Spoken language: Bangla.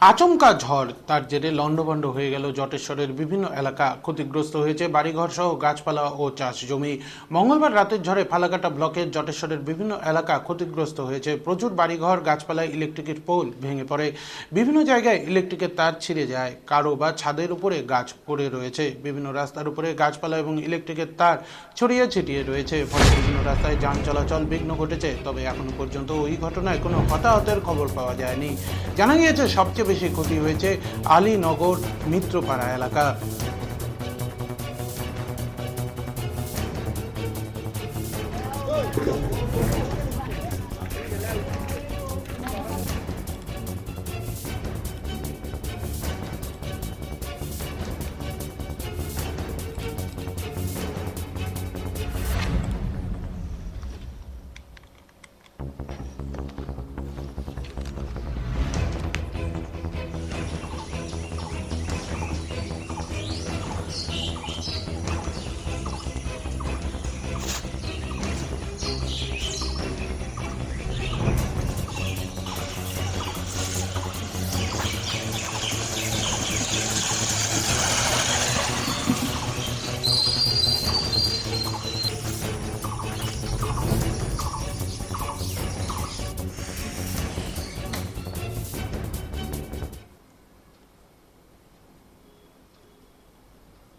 আচমকা ঝড়, তার জেরে লণ্ডভণ্ড হয়ে গেল জটেশ্বরের বিভিন্ন এলাকা। ক্ষতিগ্রস্ত হয়েছে বাড়িঘর সহ গাছপালা ও চাষ জমি। মঙ্গলবার রাতের ঝড়ে ফালাকাটা ব্লকের জটেশ্বরের বিভিন্ন এলাকা ক্ষতিগ্রস্ত হয়েছে। প্রচুর বাড়িঘর গাছপালায় ইলেকট্রিকের পোল ভেঙে পড়ে। বিভিন্ন জায়গায় ইলেকট্রিকের তার ছিঁড়ে যায়। কারও বা ছাদের উপরে গাছ পড়ে রয়েছে। বিভিন্ন রাস্তার উপরে গাছপালা এবং ইলেকট্রিকের তার ছড়িয়ে ছিটিয়ে রয়েছে। ফলে বিভিন্ন রাস্তায় যান চলাচল বিঘ্ন ঘটেছে। তবে এখনও পর্যন্ত ওই ঘটনায় কোনো হতাহতের খবর পাওয়া যায়নি। জানা গিয়েছে, সবচেয়ে বেশি ক্ষতি হয়েছে আলীনগর মিত্রপাড়া এলাকা